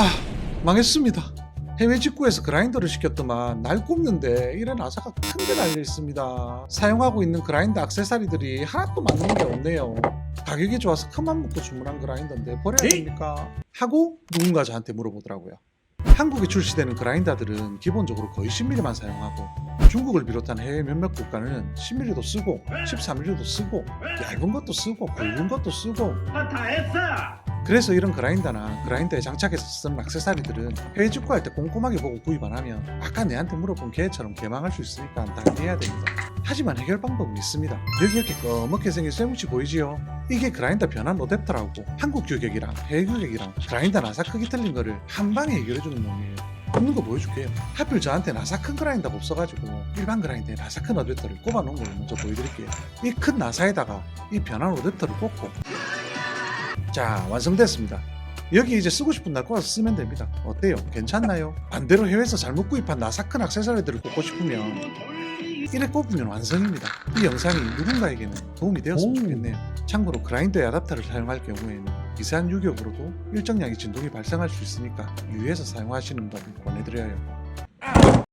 아 망했습니다. 해외 직구에서 그라인더를 시켰더만 날 굽는데 이런 아사가 큰게 달려 있습니다. 사용하고 있는 그라인더 액세서리들이 하나도 맞는 게 없네요. 가격이 좋아서 큰맘 먹고 주문한 그라인더인데 버려야 에이? 됩니까? 하고 누군가 저한테 물어보더라고요. 한국에 출시되는 그라인더들은 기본적으로 거의 10mm만 사용하고 중국을 비롯한 해외 몇몇 국가는 10mm도 쓰고 13mm도 쓰고 얇은 것도 쓰고 굵은 것도 쓰고 다 했어. 그래서 이런 그라인더나 그라인더에 장착해서 쓰는 액세서리들은 해외 직구할 때 꼼꼼하게 보고 구입 안 하면 아까 내한테 물어본 걔처럼 개망할 수 있으니까 당해야 됩니다. 하지만 해결 방법은 있습니다. 여기 이렇게 검게 생긴 쇠붙이 보이지요? 이게 그라인더 변환 어댑터라고 한국 규격이랑 해외 규격이랑 그라인더 나사 크기 틀린 거를 한 방에 해결해주는 놈이에요. 없는 거 보여줄게요. 하필 저한테 나사 큰 그라인더가 없어가지고 일반 그라인더에 나사 큰 어댑터를 꼽아놓은 걸 먼저 보여드릴게요. 이 큰 나사에다가 이 변환 어댑터를 꽂고 자 완성됐습니다. 여기 이제 쓰고 싶은 날 꽂아서 쓰면 됩니다. 어때요? 괜찮나요? 반대로 해외에서 잘못 구입한 나사큰 액세서리들을 꽂고 싶으면 이래 꼽으면 완성입니다. 이 영상이 누군가에게는 도움이 되었으면 오. 좋겠네요. 참고로 그라인더의 아답터를 사용할 경우에는 미세한 유격으로도 일정량의 진동이 발생할 수 있으니까 유의해서 사용하시는 걸 권해드려요.